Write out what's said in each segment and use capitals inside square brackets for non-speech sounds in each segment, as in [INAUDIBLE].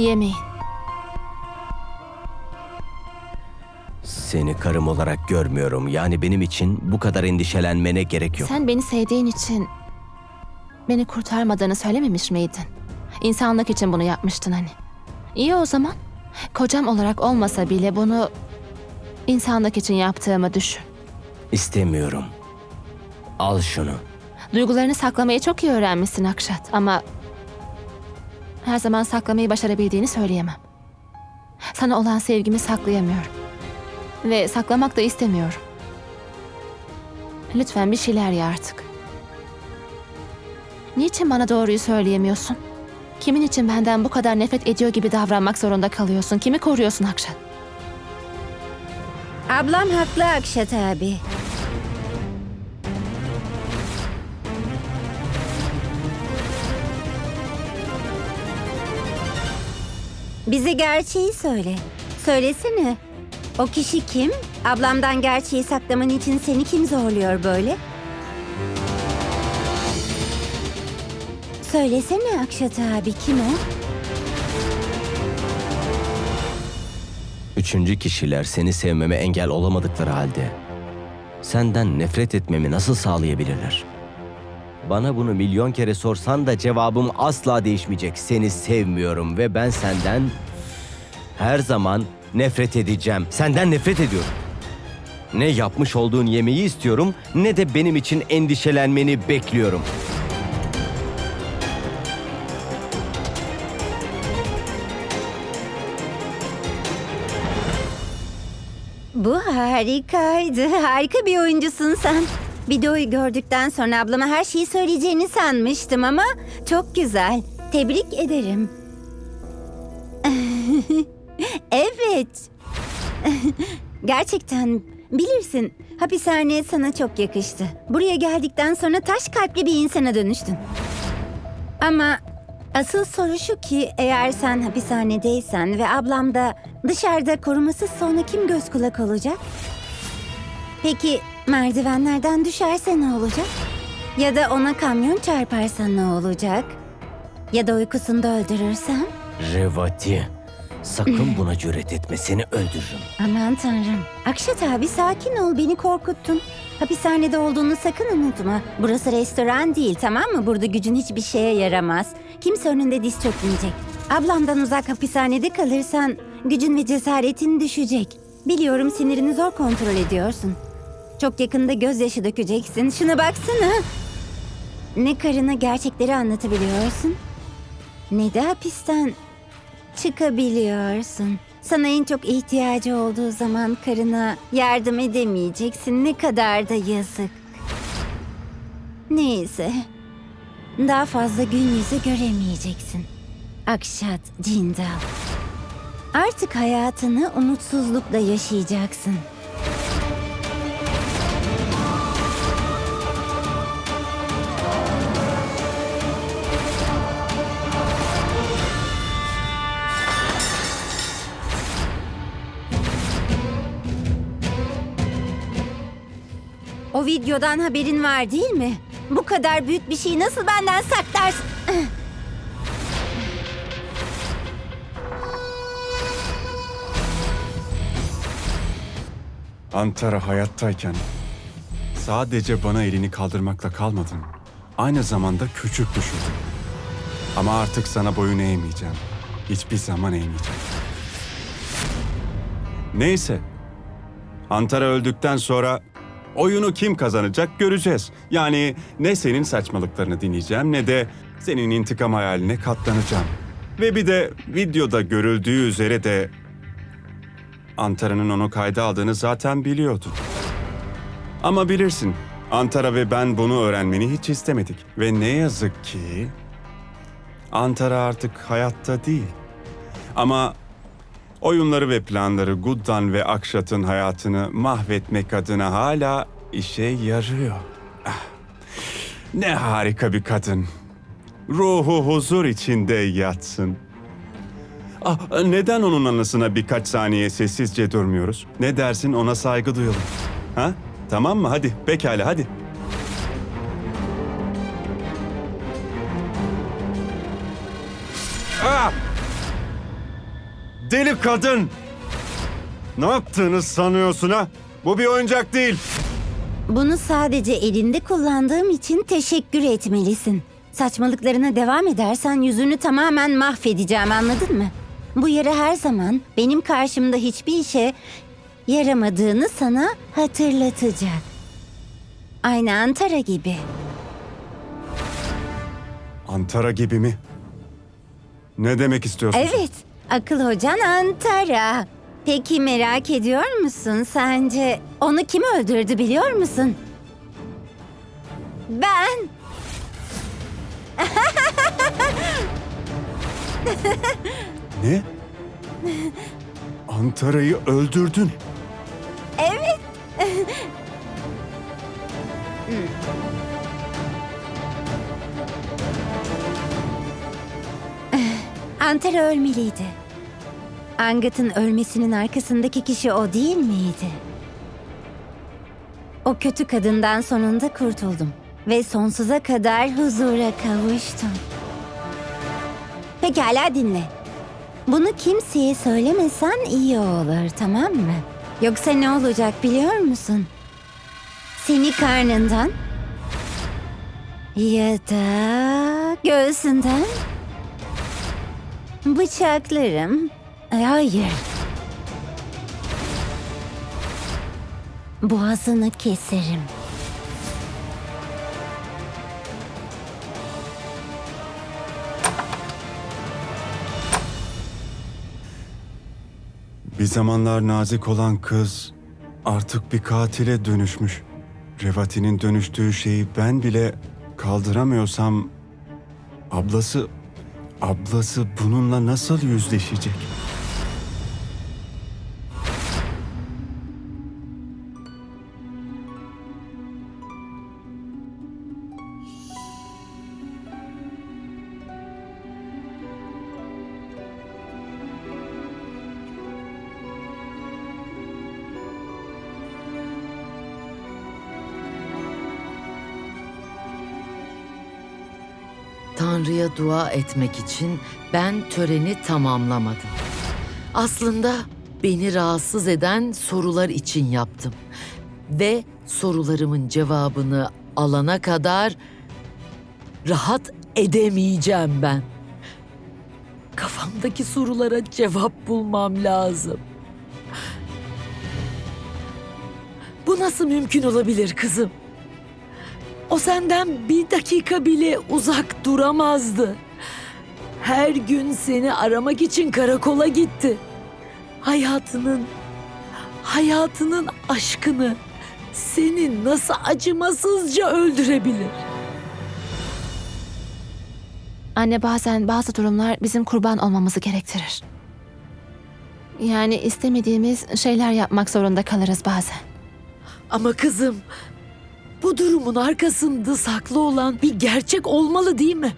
Yemeyin. Seni karım olarak görmüyorum. Yani benim için bu kadar endişelenmene gerek yok. Sen beni sevdiğin için beni kurtarmadığını söylememiş miydin? İnsanlık için bunu yapmıştın hani. İyi o zaman. Kocam olarak olmasa bile bunu insanlık için yaptığımı düşün. İstemiyorum. Al şunu. Duygularını saklamayı çok iyi öğrenmişsin Akşat ama her zaman saklamayı başarabildiğini söyleyemem. Sana olan sevgimi saklayamıyorum. Ve saklamak da istemiyorum. Lütfen bir şeyler ya artık. Niçin bana doğruyu söyleyemiyorsun? Kimin için benden bu kadar nefret ediyor gibi davranmak zorunda kalıyorsun? Kimi koruyorsun Akşat? Ablam haklı Akşat abi. Bize gerçeği söyle. Söylesene. O kişi kim? Ablamdan gerçeği saklaman için seni kim zorluyor böyle? Söylesene Akşat abi kim o? Üçüncü kişiler seni sevmeme engel olamadıkları halde senden nefret etmemi nasıl sağlayabilirler? Bana bunu milyon kere sorsan da cevabım asla değişmeyecek. Seni sevmiyorum ve ben senden her zaman nefret edeceğim. Senden nefret ediyorum. Ne yapmış olduğun yemeği istiyorum ne de benim için endişelenmeni bekliyorum. Bu harikaydı. Harika bir oyuncusun sen. Videoyu gördükten sonra ablama her şeyi söyleyeceğini sanmıştım ama çok güzel. Tebrik ederim. [LAUGHS] evet. [LAUGHS] Gerçekten bilirsin hapishane sana çok yakıştı. Buraya geldikten sonra taş kalpli bir insana dönüştün. Ama asıl soru şu ki eğer sen hapishanedeysen ve ablam da dışarıda korumasız sonra kim göz kulak olacak? Peki merdivenlerden düşerse ne olacak? Ya da ona kamyon çarparsa ne olacak? Ya da uykusunda öldürürsem? Revati, sakın [LAUGHS] buna cüret etme seni öldürürüm. Aman tanrım. Akşat abi sakin ol beni korkuttun. Hapishanede olduğunu sakın unutma. Burası restoran değil tamam mı? Burada gücün hiçbir şeye yaramaz. Kimse önünde diz çökmeyecek. Ablamdan uzak hapishanede kalırsan gücün ve cesaretin düşecek. Biliyorum sinirini zor kontrol ediyorsun. Çok yakında gözyaşı dökeceksin. Şuna baksana. Ne karına gerçekleri anlatabiliyorsun ne de hapisten çıkabiliyorsun. Sana en çok ihtiyacı olduğu zaman karına yardım edemeyeceksin. Ne kadar da yazık. Neyse. Daha fazla gün yüzü göremeyeceksin. Akşat Cindal. Artık hayatını umutsuzlukla yaşayacaksın. O videodan haberin var değil mi? Bu kadar büyük bir şeyi nasıl benden saklarsın? Antara hayattayken sadece bana elini kaldırmakla kalmadın. Aynı zamanda küçük düşürdün. Ama artık sana boyun eğmeyeceğim. Hiçbir zaman eğmeyeceğim. Neyse. Antara öldükten sonra oyunu kim kazanacak göreceğiz. Yani ne senin saçmalıklarını dinleyeceğim ne de senin intikam hayaline katlanacağım. Ve bir de videoda görüldüğü üzere de Antara'nın onu kayda aldığını zaten biliyordum. Ama bilirsin, Antara ve ben bunu öğrenmeni hiç istemedik. Ve ne yazık ki Antara artık hayatta değil. Ama oyunları ve planları Guddan ve Akşat'ın hayatını mahvetmek adına hala işe yarıyor. Ah, ne harika bir kadın. Ruhu huzur içinde yatsın. Ah, neden onun anısına birkaç saniye sessizce durmuyoruz? Ne dersin ona saygı duyalım. Ha? Tamam mı? Hadi pekala hadi. Deli kadın! Ne yaptığını sanıyorsun ha? Bu bir oyuncak değil. Bunu sadece elinde kullandığım için teşekkür etmelisin. Saçmalıklarına devam edersen yüzünü tamamen mahvedeceğim anladın mı? Bu yara her zaman benim karşımda hiçbir işe yaramadığını sana hatırlatacak. Aynı Antara gibi. Antara gibi mi? Ne demek istiyorsun? Evet, akıl hocan Antara. Peki merak ediyor musun sence onu kim öldürdü biliyor musun? Ben. Ne? Antara'yı öldürdün. Evet. Antara ölmeliydi. Angat'ın ölmesinin arkasındaki kişi o değil miydi? O kötü kadından sonunda kurtuldum ve sonsuza kadar huzura kavuştum. Pekala dinle. Bunu kimseye söylemesen iyi olur, tamam mı? Yoksa ne olacak biliyor musun? Seni karnından ya da göğsünden bıçaklarım. Ay, Hayır. Boğazını keserim. Bir zamanlar nazik olan kız artık bir katile dönüşmüş. Revati'nin dönüştüğü şeyi ben bile kaldıramıyorsam ablası ablası bununla nasıl yüzleşecek? Tanrı'ya dua etmek için ben töreni tamamlamadım. Aslında beni rahatsız eden sorular için yaptım. Ve sorularımın cevabını alana kadar rahat edemeyeceğim ben. Kafamdaki sorulara cevap bulmam lazım. Bu nasıl mümkün olabilir kızım? O senden bir dakika bile uzak duramazdı. Her gün seni aramak için karakola gitti. Hayatının, hayatının aşkını seni nasıl acımasızca öldürebilir? Anne bazen bazı durumlar bizim kurban olmamızı gerektirir. Yani istemediğimiz şeyler yapmak zorunda kalırız bazen. Ama kızım, bu durumun arkasında saklı olan bir gerçek olmalı değil mi?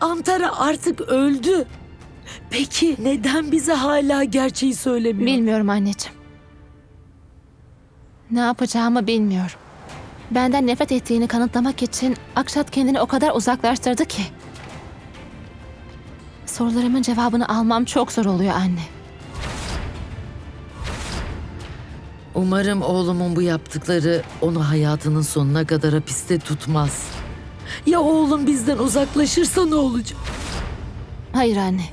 Antara artık öldü. Peki neden bize hala gerçeği söylemiyor? Bilmiyorum anneciğim. Ne yapacağımı bilmiyorum. Benden nefret ettiğini kanıtlamak için Akşat kendini o kadar uzaklaştırdı ki. Sorularımın cevabını almam çok zor oluyor anne. Umarım oğlumun bu yaptıkları onu hayatının sonuna kadar hapiste tutmaz. Ya oğlum bizden uzaklaşırsa ne olacak? Hayır anne.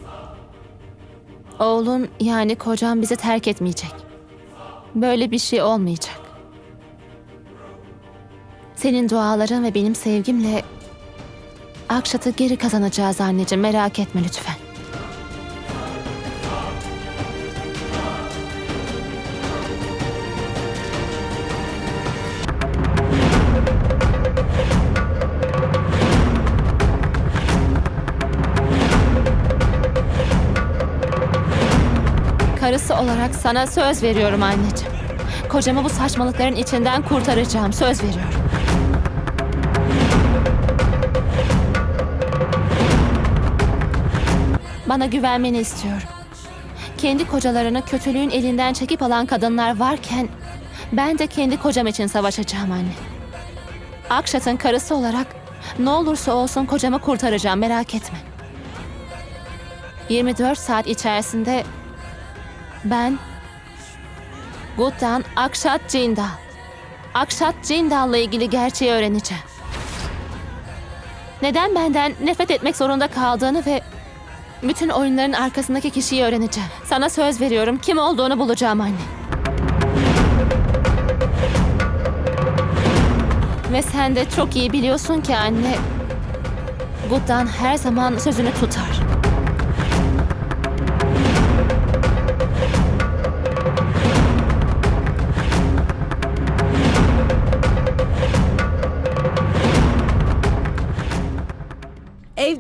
Oğlun yani kocam bizi terk etmeyecek. Böyle bir şey olmayacak. Senin duaların ve benim sevgimle Akşat'ı geri kazanacağız anneciğim merak etme lütfen. Olarak sana söz veriyorum anneciğim. Kocamı bu saçmalıkların içinden kurtaracağım. Söz veriyorum. Bana güvenmeni istiyorum. Kendi kocalarını kötülüğün elinden çekip alan kadınlar varken ben de kendi kocam için savaşacağım anne. Akşat'ın karısı olarak ne olursa olsun kocamı kurtaracağım merak etme. 24 saat içerisinde ben Guttan Akshat Cindal. Akshat Cindal'la ilgili gerçeği öğreneceğim. Neden benden nefret etmek zorunda kaldığını ve bütün oyunların arkasındaki kişiyi öğreneceğim. Sana söz veriyorum kim olduğunu bulacağım anne. Ve sen de çok iyi biliyorsun ki anne, Guttan her zaman sözünü tutar.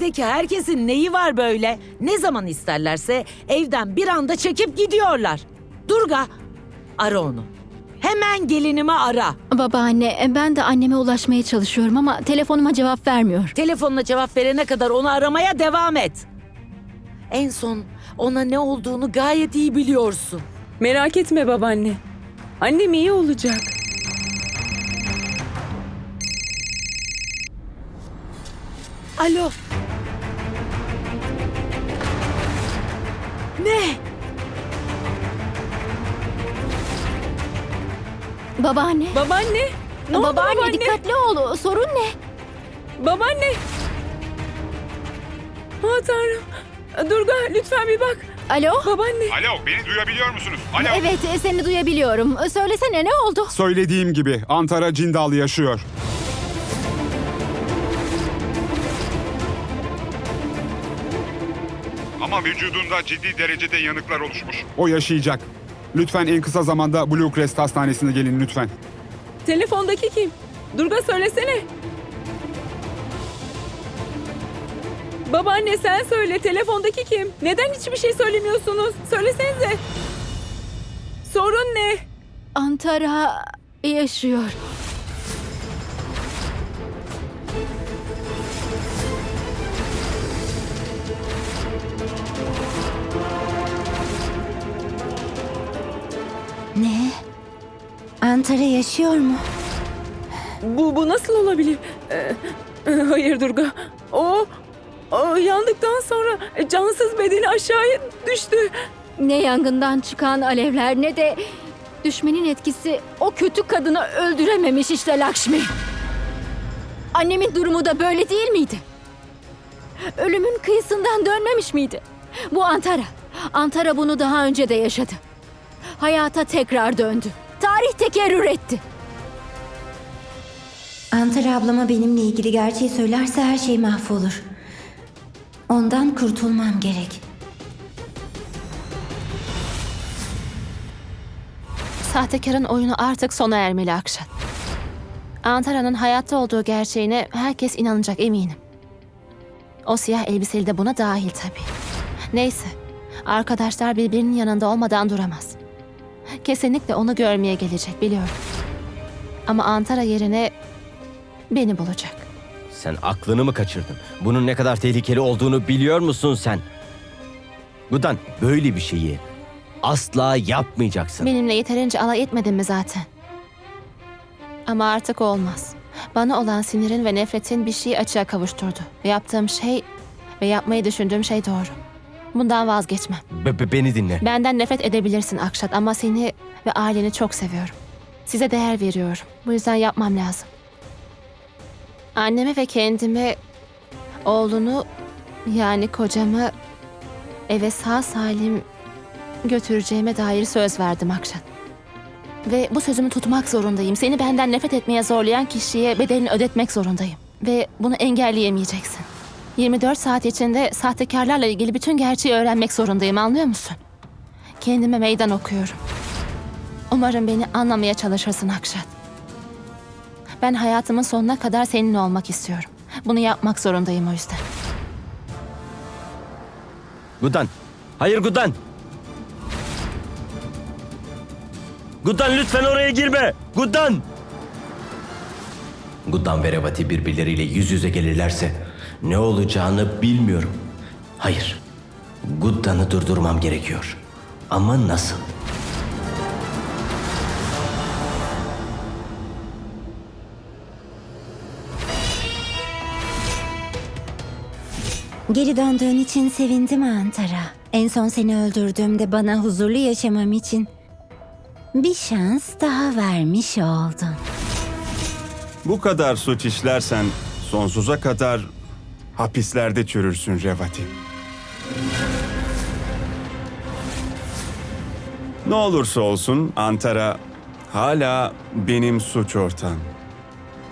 Evdeki herkesin neyi var böyle? Ne zaman isterlerse evden bir anda çekip gidiyorlar. Durga, ara onu. Hemen gelinimi ara. Babaanne, ben de anneme ulaşmaya çalışıyorum ama telefonuma cevap vermiyor. Telefonla cevap verene kadar onu aramaya devam et. En son ona ne olduğunu gayet iyi biliyorsun. Merak etme babaanne. Annem iyi olacak. Alo. Ne? Babaanne, Babaanne. Ne oldu babaanne, babaanne? dikkatli ol. Sorun ne? Babaanne. Ah tanrım. Durga lütfen bir bak. Alo? Babaanne. Alo, beni duyabiliyor musunuz? Alo. Evet, seni duyabiliyorum. Söylesene ne oldu? Söylediğim gibi Antara Cindal yaşıyor. Ama vücudunda ciddi derecede yanıklar oluşmuş. O yaşayacak. Lütfen en kısa zamanda Blue Crest Hastanesi'ne gelin lütfen. Telefondaki kim? Durga söylesene. Babaanne sen söyle telefondaki kim? Neden hiçbir şey söylemiyorsunuz? Söylesenize. Sorun ne? Antara yaşıyor. Antara yaşıyor mu? Bu, bu nasıl olabilir? Ee, e, hayır Durga. O, o yandıktan sonra cansız bedeni aşağıya düştü. Ne yangından çıkan alevler ne de düşmenin etkisi o kötü kadını öldürememiş işte Lakşmi. Annemin durumu da böyle değil miydi? Ölümün kıyısından dönmemiş miydi? Bu Antara. Antara bunu daha önce de yaşadı. Hayata tekrar döndü. Tarih tekerrür etti. Antara ablama benimle ilgili gerçeği söylerse her şey mahvolur. Ondan kurtulmam gerek. Sahtekarın oyunu artık sona ermeli Akşat. Antara'nın hayatta olduğu gerçeğine herkes inanacak eminim. O siyah elbiseli de buna dahil tabii. Neyse, arkadaşlar birbirinin yanında olmadan duramaz. Kesinlikle onu görmeye gelecek biliyorum. Ama Antara yerine beni bulacak. Sen aklını mı kaçırdın? Bunun ne kadar tehlikeli olduğunu biliyor musun sen? Gudan böyle bir şeyi asla yapmayacaksın. Benimle yeterince alay etmedin mi zaten? Ama artık olmaz. Bana olan sinirin ve nefretin bir şeyi açığa kavuşturdu. Yaptığım şey ve yapmayı düşündüğüm şey doğru. Bundan vazgeçmem. Be- be- beni dinle. Benden nefret edebilirsin Akşat ama seni ve aileni çok seviyorum. Size değer veriyorum. Bu yüzden yapmam lazım. Anneme ve kendime oğlunu yani kocamı eve sağ salim götüreceğime dair söz verdim Akşat. Ve bu sözümü tutmak zorundayım. Seni benden nefret etmeye zorlayan kişiye bedelini ödetmek zorundayım. Ve bunu engelleyemeyeceksin. 24 saat içinde sahtekarlarla ilgili bütün gerçeği öğrenmek zorundayım anlıyor musun? Kendime meydan okuyorum. Umarım beni anlamaya çalışırsın Akşat. Ben hayatımın sonuna kadar seninle olmak istiyorum. Bunu yapmak zorundayım o yüzden. Gudan. Hayır Gudan. Gudan lütfen oraya girme. Gudan. Gudan ve Revati birbirleriyle yüz yüze gelirlerse ne olacağını bilmiyorum. Hayır. Gudan'ı durdurmam gerekiyor. Ama nasıl? Geri döndüğün için sevindim Antara. En son seni öldürdüğümde bana huzurlu yaşamam için bir şans daha vermiş oldun. Bu kadar suç işlersen sonsuza kadar hapislerde çürürsün Revati. Ne olursa olsun Antara hala benim suç ortağım.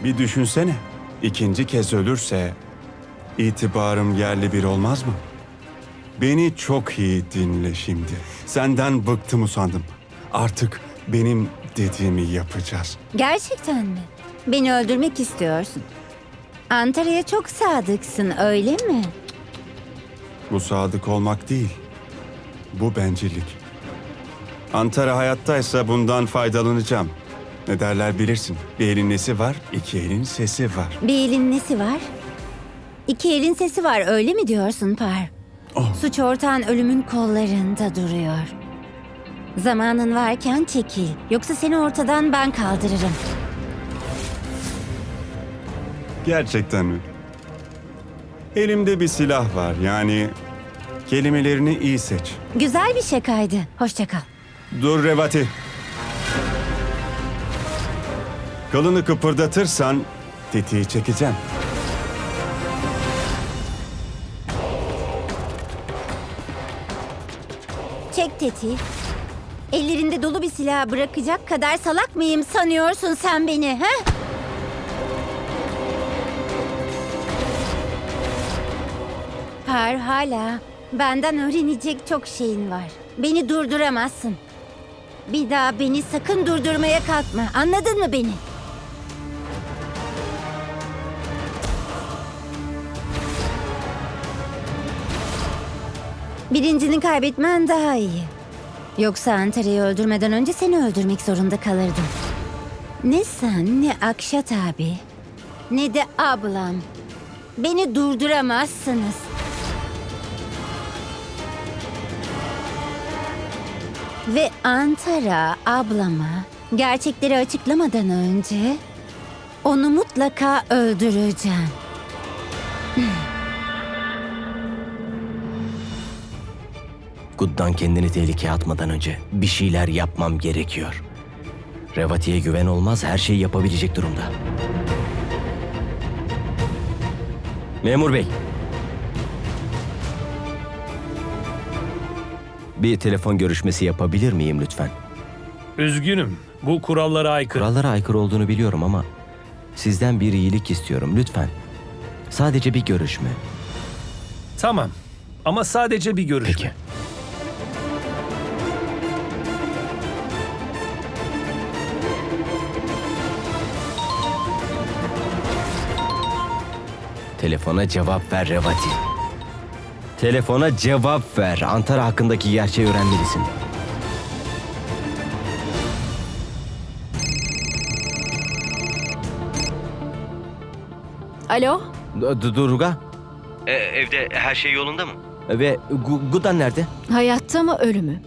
Bir düşünsene. ikinci kez ölürse itibarım yerli bir olmaz mı? Beni çok iyi dinle şimdi. Senden bıktım usandım. Artık benim dediğimi yapacağız. Gerçekten mi? Beni öldürmek istiyorsun. Antara'ya çok sadıksın öyle mi? Bu sadık olmak değil. Bu bencillik. Antara hayattaysa bundan faydalanacağım. Ne derler bilirsin. Bir elin nesi var, iki elin sesi var. Bir elin nesi var? İki elin sesi var öyle mi diyorsun Par? Oh. Suç ortağın ölümün kollarında duruyor. Zamanın varken çekil. Yoksa seni ortadan ben kaldırırım. Gerçekten mi? Elimde bir silah var. Yani kelimelerini iyi seç. Güzel bir şakaydı. Hoşça kal. Dur Revati. Kılını kıpırdatırsan tetiği çekeceğim. Çek tetiği. Ellerinde dolu bir silah bırakacak kadar salak mıyım sanıyorsun sen beni, ha? Har hala benden öğrenecek çok şeyin var. Beni durduramazsın. Bir daha beni sakın durdurmaya kalkma. Anladın mı beni? Birincini kaybetmen daha iyi. Yoksa Antare'yi öldürmeden önce seni öldürmek zorunda kalırdım. Ne sen ne Akşat abi ne de ablam beni durduramazsınız. Ve Antara ablama gerçekleri açıklamadan önce onu mutlaka öldüreceğim. Guddan kendini tehlikeye atmadan önce bir şeyler yapmam gerekiyor. Revati'ye güven olmaz, her şeyi yapabilecek durumda. Memur bey. Bir telefon görüşmesi yapabilir miyim lütfen? Üzgünüm. Bu kurallara aykırı. Kurallara aykırı olduğunu biliyorum ama sizden bir iyilik istiyorum lütfen. Sadece bir görüşme. Tamam. Ama sadece bir görüşme. Peki. Telefona cevap ver Revati. Telefona cevap ver. Antara hakkındaki gerçeği öğrenmelisin. Alo? D- Durga? E, evde her şey yolunda mı? Ve Gu- Gudan nerede? Hayatta mı ölü mü?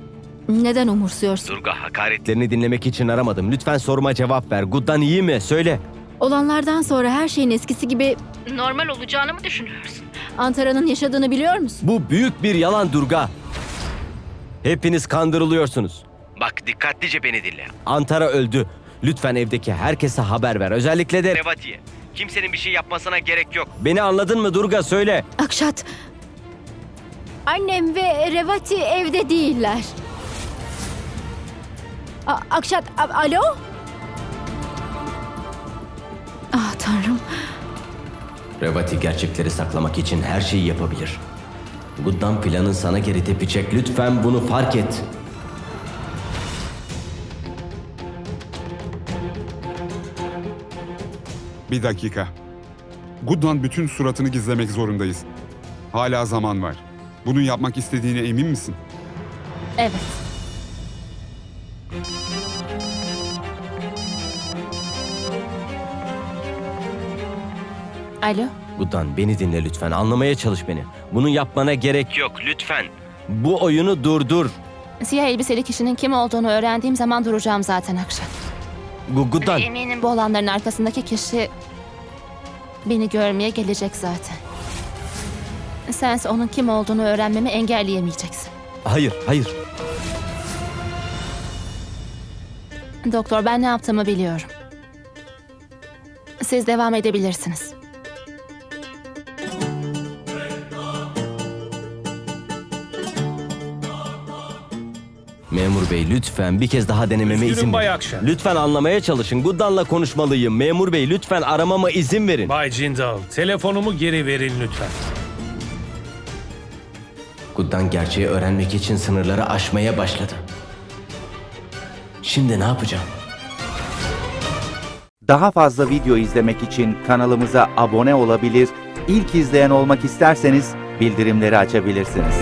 Neden umursuyorsun? Durga hakaretlerini dinlemek için aramadım. Lütfen soruma cevap ver. Gudan iyi mi? Söyle. Olanlardan sonra her şeyin eskisi gibi normal olacağını mı düşünüyorsun? Antara'nın yaşadığını biliyor musun? Bu büyük bir yalan Durga. Hepiniz kandırılıyorsunuz. Bak dikkatlice beni dinle. Antara öldü. Lütfen evdeki herkese haber ver. Özellikle de Revati'ye. Kimsenin bir şey yapmasına gerek yok. Beni anladın mı Durga söyle. Akşat. Annem ve Revati evde değiller. A- Akşat, a- alo? Revati gerçekleri saklamak için her şeyi yapabilir. Guddan planın sana geri tepecek. Lütfen bunu fark et. Bir dakika. Guddan bütün suratını gizlemek zorundayız. Hala zaman var. Bunu yapmak istediğine emin misin? Evet. Alo? Guddan beni dinle lütfen. Anlamaya çalış beni. Bunu yapmana gerek yok lütfen. Bu oyunu durdur. Siyah elbiseli kişinin kim olduğunu öğrendiğim zaman duracağım zaten akşam. Gu- Guddan. Eminim bu olanların arkasındaki kişi beni görmeye gelecek zaten. Sense onun kim olduğunu öğrenmemi engelleyemeyeceksin. Hayır, hayır. Doktor ben ne yaptığımı biliyorum. Siz devam edebilirsiniz. Memur bey lütfen bir kez daha denememe Üzgünüm izin Bay verin. Akşar. Lütfen anlamaya çalışın. Guddan'la konuşmalıyım. Memur bey lütfen aramama izin verin. Bay Jindal, telefonumu geri verin lütfen. Guddan gerçeği öğrenmek için sınırları aşmaya başladı. Şimdi ne yapacağım? Daha fazla video izlemek için kanalımıza abone olabilir, ilk izleyen olmak isterseniz bildirimleri açabilirsiniz.